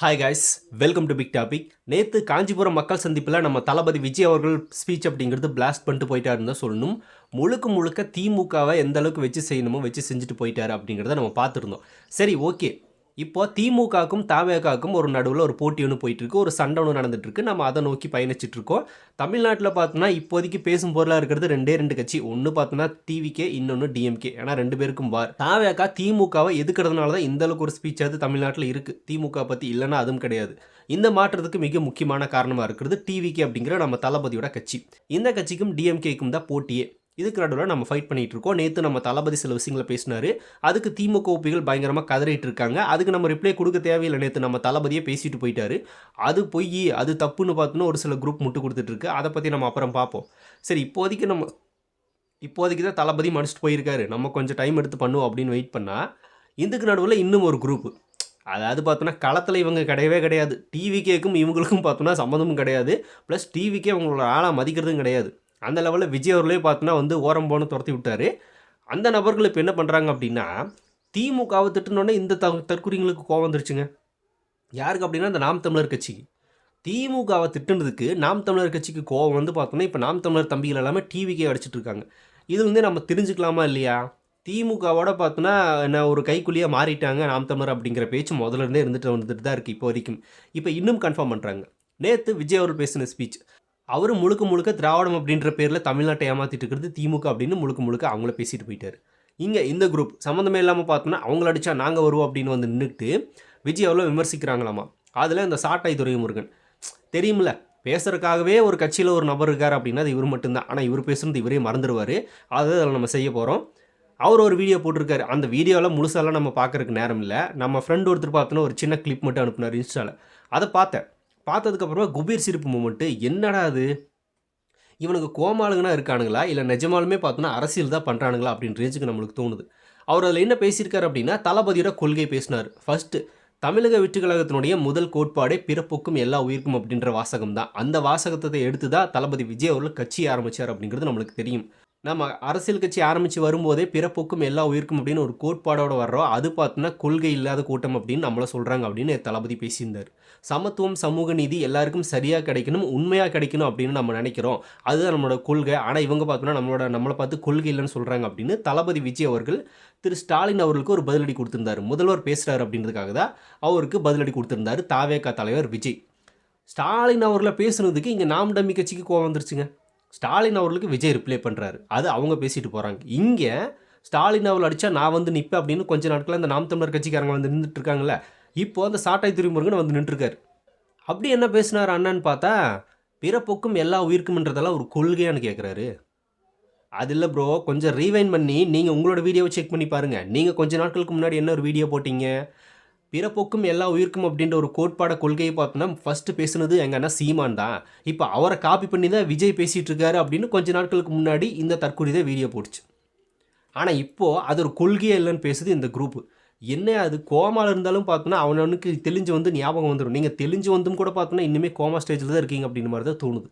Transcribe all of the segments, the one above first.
Hi guys welcome to big topic நேற்று காஞ்சிபுரம் மக்கள் சந்திப்பில் நம்ம தளபதி விஜய் அவர்கள் ஸ்பீச் அப்படிங்கிறது பிளாஸ்ட் பண்ணிட்டு போயிட்டாருன்னு தான் சொல்லணும். முழுக்க முழுக்க திமுகவை எந்த அளவுக்கு வச்சு செய்யணுமோ வச்சு செஞ்சுட்டு போயிட்டாரு அப்படிங்கிறத நம்ம பார்த்துருந்தோம். சரி ஓகே இப்போ திமுகவுக்கும் தாவேகாவுக்கும் ஒரு நடுவில் ஒரு போட்டி ஒன்று போயிட்டுருக்கு. ஒரு சண்டை ஒன்று நடந்துட்டுருக்கு. நம்ம அதை நோக்கி பயணிச்சிட்ருக்கோம் தமிழ்நாட்டில் பார்த்தோன்னா இப்போதைக்கு பேசும் பொருளாக இருக்கிறது ரெண்டே ரெண்டு கட்சி. ஒன்று பார்த்தோன்னா டிவிகே இன்னொன்று டிஎம்கே ஏன்னா ரெண்டு பேருக்கும் வார். தாவேகா திமுகவை எதுக்கிறதுனால தான் இந்த அளவுக்கு ஒரு ஸ்பீச் அது தமிழ்நாட்டில் இருக்குது திமுக பற்றி இல்லைன்னா அதுவும் கிடையாது. இந்த மாற்றத்துக்கு மிக முக்கியமான காரணமாக இருக்கிறது டிவிகே அப்படிங்கிற நம்ம தளபதியோட கட்சி. இந்த கட்சிக்கும் டிஎம்கேக்கும் தான் போட்டியே. இதுக்கு நடுவில் நம்ம ஃபைட் பண்ணிகிட்டு இருக்கோம் நேற்று நம்ம தளபதி சில விஷயங்களை பேசினார். அதுக்கு திமுக ஒப்பிகள் பயங்கரமாக கதறிட்டு இருக்காங்க அதுக்கு நம்ம ரிப்ளை கொடுக்க தேவையில்லை. நேற்று நம்ம தளபதியே பேசிட்டு போயிட்டாரு. அது பொய் அது தப்புன்னு பார்த்தோன்னா ஒரு சில குரூப் முட்டு கொடுத்துட்ருக்கு அதை பற்றி நம்ம அப்புறம் பார்ப்போம் சரி இப்போதைக்கு நம்ம இப்போதைக்கு தான் தளபதி மடிச்சிட்டு போயிருக்காரு. நம்ம கொஞ்சம் டைம் எடுத்து பண்ணுவோம் அப்படின்னு வெயிட் பண்ணால் இதுக்கு நடுவில் இன்னும் ஒரு குரூப் அதாவது பார்த்தோன்னா களத்தில் இவங்க கிடையவே கிடையாது. டிவிக்கேக்கும் இவங்களுக்கும் பார்த்தோன்னா சம்மந்தமும் கிடையாது. ப்ளஸ் டிவிக்கே அவங்களோட ஆளாக மதிக்கிறதும் கிடையாது. அந்த லெவலில் விஜய் அவர்களே பார்த்தோன்னா வந்து ஓரம் போன துரத்தி விட்டார். அந்த நபர்கள் இப்போ என்ன பண்ணுறாங்க அப்படின்னா திமுகவை திட்டுனோடனே இந்த த தற்குறிங்களுக்கு கோவம் வந்துருச்சுங்க. யாருக்கு அப்படின்னா இந்த நாம் தமிழர் கட்சிக்கு திமுகவை திட்டுனதுக்கு நாம் தமிழர் கட்சிக்கு கோவம் வந்து பார்த்தோன்னா இப்போ நாம் தமிழர் தம்பிகள் எல்லாமே டிவிக்கே அடிச்சிட்டு இருக்காங்க. இது வந்து நம்ம தெரிஞ்சுக்கலாமா இல்லையா? திமுகவோட பார்த்தோன்னா என்ன ஒரு கைக்குள்ளேயே மாறிட்டாங்க நாம் தமிழர் அப்படிங்கிற பேச்சு முதல்ல இருந்தே இருந்துட்டு வந்துட்டு தான் இருக்குது இப்போ வரைக்கும். இப்போ இன்னும் கன்ஃபார்ம் பண்ணுறாங்க நேற்று விஜய் அவர் பேசின ஸ்பீச் அவர் முழுக்க முழுக்க திராவிடம் அப்படின்ற பேரில் தமிழ்நாட்டை ஏமாற்றிட்டு இருக்கிறது திமுக அப்படின்னு முழுக்க முழுக்க அவங்கள பேசிட்டு போயிட்டார். இங்கே இந்த குரூப் சம்மந்தமே இல்லாமல் பார்த்தோன்னா அவங்கள அடித்தா நாங்கள் வருவோம் அப்படின்னு வந்து நின்றுட்டு விஜய் அவ்வளோ விமர்சிக்கிறாங்களாமா? அதில் இந்த சாட்டை துரைமுருகன். தெரியுமில்ல பேசுறதுக்காகவே ஒரு கட்சியில் ஒரு நபர் இருக்கார் அப்படின்னா அது இவர் மட்டும்தான். ஆனால் இவர் பேசுறது இவரே மறந்துடுவார் அதை அதில் நம்ம செய்ய போகிறோம் அவர் ஒரு வீடியோ போட்டிருக்காரு. அந்த வீடியோவில் முழுசாலாம் நம்ம பார்க்கறதுக்கு நேரம் இல்லை. நம்ம ஃப்ரெண்ட் ஒருத்தர் பார்த்தோன்னா ஒரு சின்ன கிளிப் மட்டும் அனுப்புனார் இன்ஸ்டாவில் அதை பார்த்தேன். பார்த்ததுக்கப்புறமா குபீர் சிரிப்பு மூமெண்ட்டு என்னடா அது? இவனுக்கு கோமாளுங்கன்னா இருக்கானுங்களா? இல்லை நிஜமாலுமே பார்த்தோன்னா அரசியல் தான் பண்ணுறானுங்களா அப்படின்ற ரேஞ்சுக்கு நம்மளுக்கு தோணுது. அவர் அதில் என்ன பேசியிருக்காரு அப்படின்னா தளபதியோட கொள்கை பேசினார். ஃபஸ்ட்டு தமிழக வெற்றிக்கழகத்தினுடைய முதல் கோட்பாடே பிறப்புக்கும் எல்லா உயிருக்கும் அப்படின்ற வாசகம் தான் அந்த வாசகத்தை எடுத்து தான் தளபதி விஜய் அவர்கள் கட்சி ஆரம்பித்தார் அப்படிங்கிறது நம்மளுக்கு தெரியும். நம்ம அரசியல் கட்சி ஆரம்பித்து வரும்போதே பிறப்புக்கும் எல்லா உயிருக்கும் அப்படின்னு ஒரு கோட்பாடோடு வர்றோம். அது பார்த்தோன்னா கொள்கை இல்லாத கூட்டம் அப்படின்னு நம்மளை சொல்கிறாங்க அப்படின்னு தளபதி பேசியிருந்தார். சமத்துவம் சமூக நீதி எல்லாருக்கும் சரியாக கிடைக்கணும் உண்மையாக கிடைக்கணும் அப்படின்னு நம்ம நினைக்கிறோம். அதுதான் நம்மளோட கொள்கை. ஆனால் இவங்க பார்த்தோன்னா நம்மளோட நம்மளை பார்த்து கொள்கை இல்லைன்னு சொல்கிறாங்க அப்படின்னு தளபதி விஜய் அவர்கள் திரு ஸ்டாலின் அவர்களுக்கு ஒரு பதிலடி கொடுத்திருந்தார். முதல்வர் பேசுகிறார் அப்படின்றதுக்காக தான் அவருக்கு பதிலடி கொடுத்திருந்தார் தாவேகா தலைவர் விஜய். ஸ்டாலின் அவர்களை பேசுனதுக்கு இங்கே நாம் டம்மி கட்சிக்கு கோவம் வந்துருச்சுங்க. ஸ்டாலின் அவர்களுக்கு விஜய் ரிப்ளை பண்ணுறாரு அது அவங்க பேசிட்டு போகிறாங்க இங்கே ஸ்டாலின் அவள் அடித்தா நான் வந்து நிற்பேன் அப்படின்னு கொஞ்ச நாட்களில் இந்த நாம் தமிழர் கட்சிக்காரங்க வந்து நின்றுட்டு இருக்காங்கல்ல இப்போ அந்த சாட்டை திருமுருகன் வந்து நின்றுருக்காரு. அப்படி என்ன பேசினார் அண்ணான்னு பார்த்தா பிறப்புக்கும் எல்லா உயிருக்கும்ன்றதெல்லாம் ஒரு கொள்கையான்னு கேட்குறாரு அது இல்லை ப்ரோ கொஞ்சம் ரீவைன் பண்ணி நீங்கள் உங்களோட வீடியோவை செக் பண்ணி பாருங்கள் நீங்கள் கொஞ்ச நாட்களுக்கு முன்னாடி என்ன ஒரு வீடியோ போட்டிங்க? பிறப்போக்கும் எல்லா உயிருக்கும் அப்படின்ற ஒரு கோட்பாட கொள்கையை பார்த்தோன்னா ஃபஸ்ட்டு பேசுனது எங்கன்னா சீமான் தான். இப்போ அவரை காப்பி பண்ணி தான் விஜய் பேசிகிட்டு இருக்காரு அப்படின்னு கொஞ்ச நாட்களுக்கு முன்னாடி இந்த தற்கொலை தான் வீடியோ போட்டுச்சு ஆனால் இப்போது அது ஒரு கொள்கையே இல்லைன்னு பேசுது இந்த குரூப் என்ன அது கோமாவில் இருந்தாலும் பார்த்தோன்னா அவனவனுக்கு தெளிஞ்சு வந்து ஞாபகம் வந்துடும் நீங்கள் தெளிஞ்சு வந்தும் கூட பார்த்தோன்னா இன்னுமே கோமா ஸ்டேஜில் தான் இருக்கீங்க அப்படின்ற மாதிரி தான் தோணுது.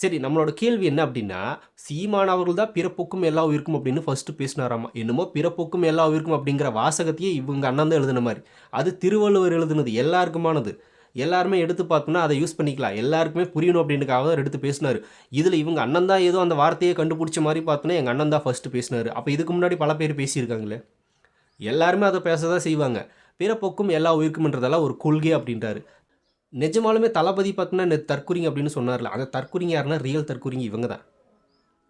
சரி நம்மளோட கேள்வி என்ன அப்படின்னா சீமான் அவர்கள் தான் பிறப்புக்கும் எல்லா உயிருக்கும் அப்படின்னு ஃபர்ஸ்ட் பேசினாராமா? என்னமோ பிறப்புக்கும் எல்லா உயிருக்கும் அப்படிங்கிற வாசகத்தையே இவங்க அண்ணன் தான் எழுதின மாதிரி. அது திருவள்ளுவர் எழுதுனது எல்லாருக்குமானது. எல்லாருமே எடுத்து பார்த்தோன்னா அதை யூஸ் பண்ணிக்கலாம். எல்லாருக்குமே புரியணும் அப்படின்றக்காக தான் எடுத்து பேசினார். இதில் இவங்க அண்ணன் தான் ஏதோ அந்த வார்த்தையை கண்டுபிடிச்ச மாதிரி பார்த்தோன்னா எங்கள் அண்ணன் தான் ஃபஸ்ட்டு பேசினார். அப்போ இதுக்கு முன்னாடி பல பேர் பேசியிருக்காங்களே. எல்லாருமே அதை பேச தான் செய்வாங்க. பிறப்புக்கும் எல்லா உயிருக்கும்ன்றதெல்லாம் ஒரு கொள்கை அப்படின்றாரு. நிஜமாலுமே தளபதி பார்த்தீங்கன்னா தற்குறிங்க அப்படின்னு சொன்னார்ல அந்த தற்குறிங்க யாருன்னா ரியல் தற்குறிங்க இவங்க தான்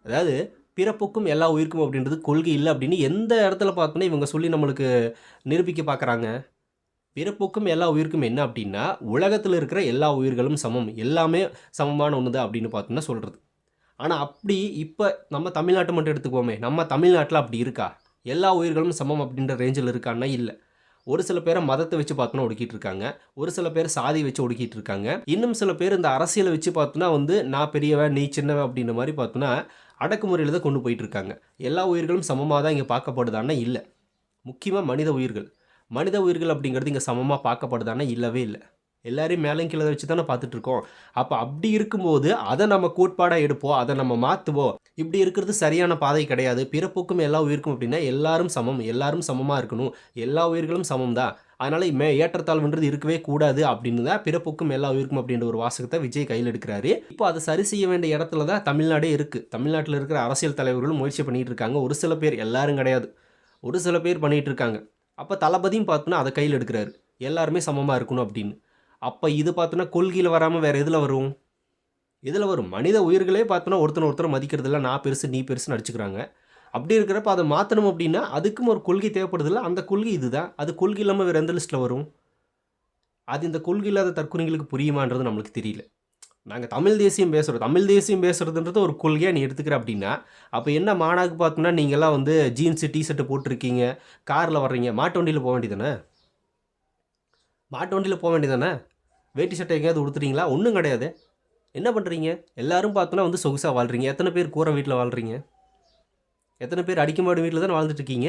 அதாவது பிறப்புக்கும் எல்லா உயிருக்கும் அப்படின்றது கொள்கை இல்லை அப்படின்னு எந்த இடத்துல பார்த்தோன்னா இவங்க சொல்லி நம்மளுக்கு நிரூபிக்க பார்க்குறாங்க பிறப்புக்கும் எல்லா உயிருக்கும் என்ன அப்படின்னா உலகத்தில் இருக்கிற எல்லா உயிர்களும் சமம். எல்லாமே சமமான ஒன்று தான் அப்படின்னு பார்த்தோன்னா சொல்கிறது ஆனால் அப்படி இப்போ நம்ம தமிழ்நாட்டை மட்டும் எடுத்துக்குவோமே நம்ம தமிழ்நாட்டில் அப்படி இருக்கா? எல்லா உயிர்களும் சமம் அப்படின்ற ரேஞ்சில் இருக்கான்னா இல்லை. ஒரு சில பேரை மதத்தை வச்சு பார்த்தோன்னா ஒடுக்கிட்டு இருக்காங்க ஒரு சில பேர் சாதி வச்சு ஒடுக்கிட்டு இருக்காங்க இன்னும் சில பேர் இந்த அரசியலை வச்சு பார்த்தோன்னா வந்து நான் பெரியவன் நீ சின்னவன் அப்படின்ற மாதிரி பார்த்தோன்னா அடக்குமுறையில் தான் கொண்டு போயிட்டு இருக்காங்க எல்லா உயிர்களும் சமமாக தான் இங்கே பார்க்கப்படுதான்னா இல்லை. முக்கியமாக மனித உயிர்கள். மனித உயிர்கள் அப்படிங்கிறது இங்கே சமமாக பார்க்கப்படுதானா இல்லவே இல்லை. எல்லாரையும் மேலையும் கீழே வச்சு தானே பார்த்துட்டு இருக்கோம் அப்போ அப்படி இருக்கும்போது அதை நம்ம கோட்பாடாக எடுப்போம் அதை நம்ம மாற்றுவோம் இப்படி இருக்கிறது சரியான பாதை கிடையாது. பிறப்புக்கும் எல்லா உயிருக்கும் அப்படின்னா எல்லாரும் சமம் எல்லாரும் சமமாக இருக்கணும். எல்லா உயிர்களும் சமம் தான் அதனால் மே ஏற்றத்தாழ்வுன்றது இருக்கவே கூடாது அப்படின்னு தான் பிறப்புக்கும் எல்லா உயிருக்கும் அப்படின்ற ஒரு வாசகத்தை விஜய் கையில் எடுக்கிறாரு. இப்போ அதை சரி செய்ய வேண்டிய இடத்துல தான் தமிழ்நாடே இருக்குது தமிழ்நாட்டில் இருக்கிற அரசியல் தலைவர்களும் முயற்சி பண்ணிகிட்டு இருக்காங்க. ஒரு சில பேர் எல்லாரும் கிடையாது. ஒரு சில பேர் பண்ணிகிட்டு இருக்காங்க. அப்போ தளபதியும் பார்த்தோன்னா அதை கையில் எடுக்கிறாரு. எல்லாருமே சமமாக இருக்கணும் அப்படின்னு. அப்போ இது பார்த்தோன்னா கொள்கையில் வராமல் வேறு எதில் வரும்? இதில் வரும்? மனித உயிர்களே பார்த்தோன்னா ஒருத்தனை ஒருத்தர் மதிக்கிறதில்ல நான் பெருசு நீ பெருசுன்னு அடிச்சுக்கிறாங்க அப்படி இருக்கிறப்ப அதை மாற்றணும் அப்படின்னா அதுக்கும் ஒரு கொள்கை தேவைப்படுதில்ல அந்த கொள்கை இதுதான். அது கொள்கை இல்லாமல் வேறு எந்த லிஸ்ட்டில் வரும்? அது இந்த கொள்கை இல்லாத தற்கொலைங்களுக்கு புரியுமான்றது நம்மளுக்கு தெரியல. நாங்கள் தமிழ் தேசியம் பேசுகிறோம் தமிழ் தேசியம் பேசுகிறதுன்றது ஒரு கொள்கையாக நீ எடுத்துக்கிற அப்படின்னா அப்போ என்ன மாணாக்கு பார்த்தோம்னா நீங்கள்லாம் வந்து ஜீன்ஸு டிஷர்ட்டு போட்டிருக்கீங்க காரில் வர்றீங்க மாட்டு வண்டியில் போக வேண்டியதானே மாட்டு வண்டியில் போக வேண்டியதானே வேட்டி சட்டை எங்கேயாவது உடுத்துறீங்களா? ஒன்றும் கிடையாது. என்ன பண்ணுறீங்க எல்லாரும் பார்த்தோன்னா வந்து சொகுசாக வாழ்கிறீங்க எத்தனை பேர் கூரை வீட்டில் வாழ்கிறீங்க எத்தனை பேர் அடிக்கமாடு வீட்டில் தான் வாழ்ந்துட்டுருக்கீங்க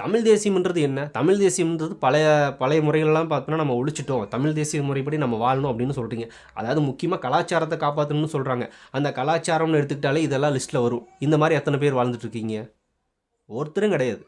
தமிழ் தேசியம்ன்றது என்ன? தமிழ் தேசியம்ன்றது பழைய பழைய முறைகள்லாம் பார்த்தோன்னா நம்ம ஒழிச்சிட்டோம். தமிழ் தேசிய முறைப்படி நம்ம வாழணும் அப்படின்னு சொல்கிறீங்க அதாவது முக்கியமாக கலாச்சாரத்தை காப்பாற்றணும்னு சொல்கிறாங்க அந்த கலாச்சாரம்னு எடுத்துக்கிட்டாலே இதெல்லாம் லிஸ்ட்டில் வரும். இந்த மாதிரி எத்தனை பேர் வாழ்ந்துட்டுருக்கீங்க ஒருத்தரும் கிடையாது.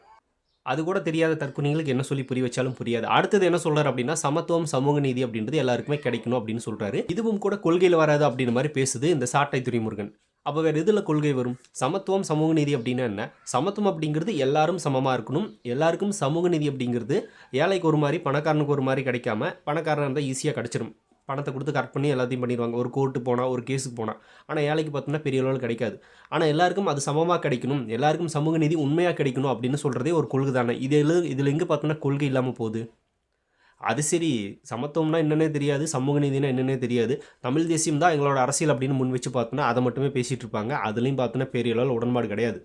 அது கூட தெரியாத தற்கொலைங்களுக்கு என்ன சொல்லி புரிய வச்சாலும் புரியாது. அடுத்தது என்ன சொல்றாரு அப்படின்னா சமத்துவம் சமூக நீதி அப்படின்றது எல்லாருக்குமே கிடைக்கணும் அப்படின்னு சொல்றாரு. இதுவும் கூட கொள்கையில் வராது அப்படின்ற மாதிரி பேசுது இந்த சாட்டை துரைமுருகன் அப்போ வேறு எதில் கொள்கை வரும்? சமத்துவம் சமூக நீதி அப்படின்னா என்ன? சமத்துவம் அப்படிங்கிறது எல்லாரும் சமமாக இருக்கணும். எல்லாருக்கும் சமூக நீதி அப்படிங்கிறது ஏழைக்கு ஒரு மாதிரி பணக்காரனுக்கு ஒரு மாதிரி கிடைக்காம பணக்காரன் இருந்தால் ஈஸியாக கிடச்சிரும். பணத்தை கொடுத்து கரெக்ட் பண்ணி எல்லாத்தையும் பண்ணிடுவாங்க. ஒரு கோர்ட்டு போனால் ஒரு கேஸுக்கு போனால் ஆனால் ஏழைக்கு பார்த்தோம்னா பெரிய அளவில் கிடைக்காது. ஆனால் எல்லாருக்கும் அது சமமாக கிடைக்கணும். எல்லாருக்கும் சமூக நீதி உண்மையாக கிடைக்கணும் அப்படின்னு சொல்கிறதே ஒரு கொள்கை தானே. இதில் இதில் எங்கே பார்த்தோம்னா கொள்கை இல்லாமல் போகுது. அது சரி சமத்துவம்னா என்னன்னே தெரியாது சமூக நீதினா என்னென்னே தெரியாது. தமிழ் தேசியம் தான் எங்களோட அரசியல் அப்படின்னு முன் வச்சு பார்த்தோன்னா அதை மட்டுமே பேசிகிட்டு இருப்பாங்க. அதுலேயும் பார்த்தோன்னா பெரிய அளவில் உடன்பாடு கிடையாது.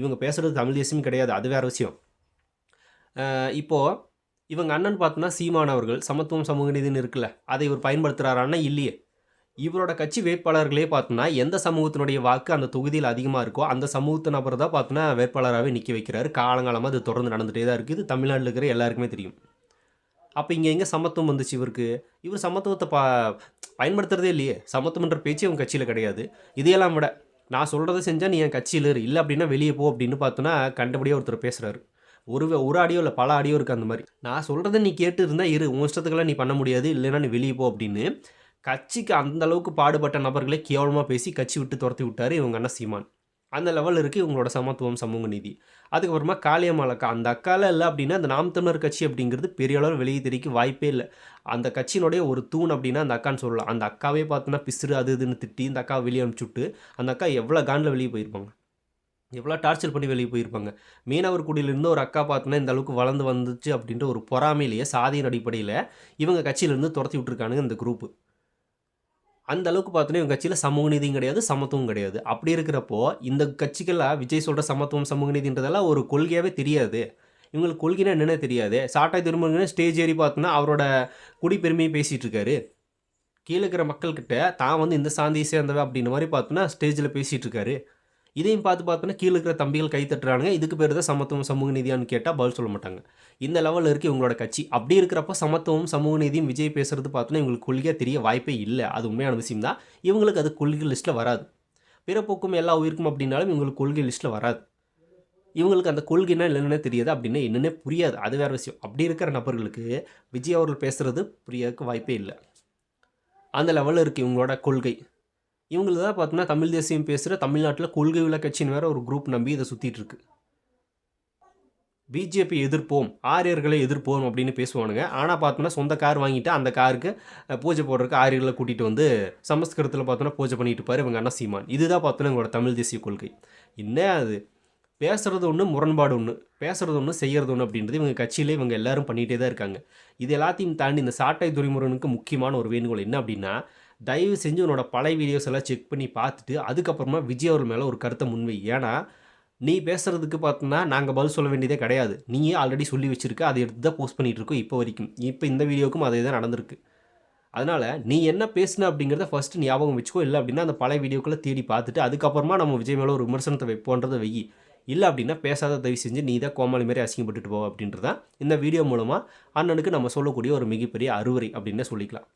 இவங்க பேசுகிறது தமிழ் தேசியம் கிடையாது. அது வேறு விஷயம். இப்போது இவங்க அண்ணன் பார்த்தோன்னா சீமான் அவர்கள் சமத்துவம் சமூக நீதினு இருக்குல்ல அதை இவர் பயன்படுத்துகிறாரான்னா இல்லையே. இவரோட கட்சி வேட்பாளர்களே பார்த்தோன்னா எந்த சமூகத்தினுடைய வாக்கு அந்த தொகுதியில் அதிகமாக இருக்கோ அந்த சமூகத்து நபர் தான் பார்த்தோன்னா வேட்பாளராகவே நிற்க வைக்கிறாரு. காலங்காலமாக அது தொடர்ந்து நடந்துகிட்டே தான் இருக்குது. இது தமிழ்நாட்டில் இருக்கிற எல்லாருக்குமே தெரியும். அப்போ இங்கே எங்கே சமத்துவம் வந்துச்சு இவருக்கு? இவர் சமத்துவத்தை பா பயன்படுத்துறதே இல்லையே. சமத்துவன்ற பேச்சு இவங்க கட்சியில் கிடையாது. இதையெல்லாம் விட நான் சொல்கிறத செஞ்சால் நீ என் கட்சியில் இரு இல்லை அப்படின்னா வெளியே போ அப்படின்னு பார்த்தோன்னா கண்டபடியாக ஒருத்தர் பேசுகிறாரு ஒரு ஒரு ஆடியோ இல்லை பல ஆடியோ இருக்குது அந்த மாதிரி. நான் சொல்கிறத நீ கேட்டு இருந்தால் இரு உன் இஷ்டத்துக்கெல்லாம் நீ பண்ண முடியாது இல்லைன்னா நீ வெளியே போ அப்படின்னு. கட்சிக்கு அந்த அளவுக்கு பாடுபட்ட நபர்களே கேவலமாக பேசி கட்சி விட்டு துரத்தி விட்டார் இவங்க அண்ணன் சீமான். அந்த லெவலில் இருக்குது இவங்களோட சமத்துவம் சமூக நீதி. அதுக்கப்புறமா காளியம்மாள் அக்கா அந்த அக்கால இல்லை அப்படின்னா அந்த நாம் தமிழர் கட்சி அப்படிங்கிறது பெரிய அளவு வெளியே தெரிவிக்க வாய்ப்பே இல்லை. அந்த கட்சியினுடைய ஒரு தூண் அப்படின்னா அந்த அக்கான்னு சொல்லலாம். அந்த அக்காவே பார்த்தோன்னா பிசுறு அது இதுன்னு திட்டி இந்த அக்காவை வெளியே அனுப்பிச்சுட்டு அந்த அக்கா எவ்வளோ காண்டில் வெளியே போயிருப்பாங்க? எவ்வளோ டார்ச்சர் பண்ணி வெளியே போயிருப்பாங்க. மீனவர் குடியிலேருந்து ஒரு அக்கா பார்த்தோன்னா இந்த அளவுக்கு வளர்ந்து வந்துச்சு அப்படின்ற ஒரு பொறாமையிலேயே சாதியின் அடிப்படையில் இவங்க கட்சியிலேருந்து துரத்தி விட்டுருக்கானுங்க இந்த குரூப்பு அந்த அளவுக்கு பார்த்தோன்னா இவங்க கட்சியில் சமூக நீதியும் கிடையாது சமத்துவம் கிடையாது. அப்படி இருக்கிறப்போ இந்த கட்சிக்கெல்லாம் விஜய் சொல்கிற சமத்துவம் சமூக நீதின்றதெல்லாம் ஒரு கொள்கையாகவே தெரியாது. இவங்களுக்கு கொள்கைனா என்னென்ன தெரியாது. சாட்டாய் திருமணம் ஸ்டேஜ் ஏறி பார்த்தோன்னா அவரோட குடிப்பெருமையை பேசிகிட்டு இருக்காரு. கீழே இருக்கிற மக்கள்கிட்ட தான் வந்து இந்த சாந்தியை சேர்ந்தவை அப்படின்ற மாதிரி பார்த்தோன்னா ஸ்டேஜில் பேசிகிட்டு இருக்காரு. இதையும் பார்த்து பார்த்தோன்னா கீழே இருக்கிற தம்பிகள் கை தட்டுறானுங்க. இதுக்கு பேர் தான் சமத்துவம் சமூக நீதியான்னு கேட்டால் பதில் சொல்ல மாட்டாங்க. இந்த லெவலில் இருக்குது இவங்களோட கட்சி. அப்படி இருக்கிறப்ப சமத்துவம் சமூக நீதியும் விஜய் பேசுறது பார்த்தோன்னா இவங்களுக்கு கொள்கையாக தெரிய வாய்ப்பே இல்லை. அது உண்மையான விஷயம் தான். இவங்களுக்கு அது கொள்கை லிஸ்ட்டில் வராது. பிறப்போக்கும் எல்லா உயிருக்கும் அப்படின்னாலும் இவங்களுக்கு கொள்கை லிஸ்ட்டில் வராது. இவங்களுக்கு அந்த கொள்கைனா என்னென்ன தெரியாது. அப்படின்னா என்னென்ன புரியாது. அது வேறு விஷயம். அப்படி இருக்கிற நபர்களுக்கு விஜய் அவர்கள் பேசுகிறது புரியறதுக்கு வாய்ப்பே இல்லை. அந்த லெவலில் இருக்குது இவங்களோட கொள்கை. இவங்களுக்கு தான் பார்த்தோன்னா தமிழ் தேசியம் பேசுகிற தமிழ்நாட்டில் கொள்கை உள்ள கட்சின்னு வேற ஒரு குரூப் நம்பி இதை சுற்றிட்டு இருக்கு. பிஜேபி எதிர்ப்போம் ஆரியர்களை எதிர்ப்போம் அப்படின்னு பேசுவானுங்க. ஆனால் பார்த்தோன்னா சொந்த கார் வாங்கிட்டு அந்த காருக்கு பூஜை போடுறதுக்கு ஆரியர்களை கூட்டிகிட்டு வந்து சமஸ்கிருதத்தில் பார்த்தோன்னா பூஜை பண்ணிட்டு இருப்பார் இவங்க அண்ணா சீமான். இதுதான் பார்த்தோன்னா எங்களோட தமிழ் தேசிய கொள்கை. என்ன அது? பேசுறது ஒன்று முரண்பாடு ஒன்று பேசுறது ஒன்று செய்கிறது ஒன்று அப்படின்றது இவங்க கட்சியிலே இவங்க எல்லாரும் பண்ணிகிட்டே தான் இருக்காங்க. இது எல்லாத்தையும் தாண்டி இந்த சாட்டை துறைமுருகனுக்கு முக்கியமான ஒரு வேண்டுகோள் என்ன அப்படின்னா தயவு செஞ்சு உன்னோட பழைய வீடியோஸ் எல்லாம் செக் பண்ணி பார்த்துட்டு அதுக்கப்புறமா விஜய் அவர் மேலே ஒரு கருத்தை முன்வை. ஏன்னா நீ பேசுகிறதுக்கு பார்த்தோன்னா நாங்கள் பதில் சொல்ல வேண்டியதே கிடையாது. நீயே ஆல்ரெடி சொல்லி வச்சுருக்க அதை எடுத்து தான் போஸ்ட் பண்ணிகிட்டு இருக்கோம் இப்போ வரைக்கும். இப்போ இந்த வீடியோக்கும் அதே தான் நடந்திருக்கு. அதனால் நீ என்ன பேசுன அப்படிங்கிறத ஃபஸ்ட்டு ஞாபகம் வச்சுக்கோ. இல்லை அப்படின்னா அந்த பழைய வீடியோக்களை தேடி பார்த்துட்டு அதுக்கப்புறமா நம்ம விஜய் மேலே ஒரு விமர்சனத்தை வைப்போன்றதை வை. இல்லை அப்படின்னா பேசாத தயவு செஞ்சு நீ தான் கோமாளி மாதிரி அசிங்கப்பட்டுட்டு போ அப்படின்றதான் இந்த வீடியோ மூலமாக அண்ணனுக்கு நம்ம சொல்லக்கூடிய ஒரு மிகப்பெரிய அறுவரை அப்படின்னு சொல்லிக்கலாம்.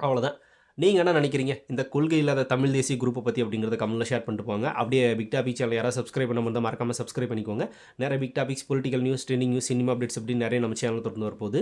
அவ்வளோதான் நீங்கள் என்ன நினைக்கிறீங்க? இந்த கொள்கை இல்லாத தமிழ் தேசிய குரூப்பை பற்றி அப்படிங்கிறத கமெண்ட்டில் ஷேர் பண்ணிட்டு போங்க. அப்படியே பிக் டாபிக் சேனல் யாராவது சப்ஸ்கிரைப் பண்ண முடிந்தால் மறக்காமல் சப்ஸ்கிரைப் பண்ணிக்கோங்க. நிறைய big topics political news trending news cinema updates அப்படின்னு நிறைய நம்ம சேனல் தொடர்ந்து வரப்போகுது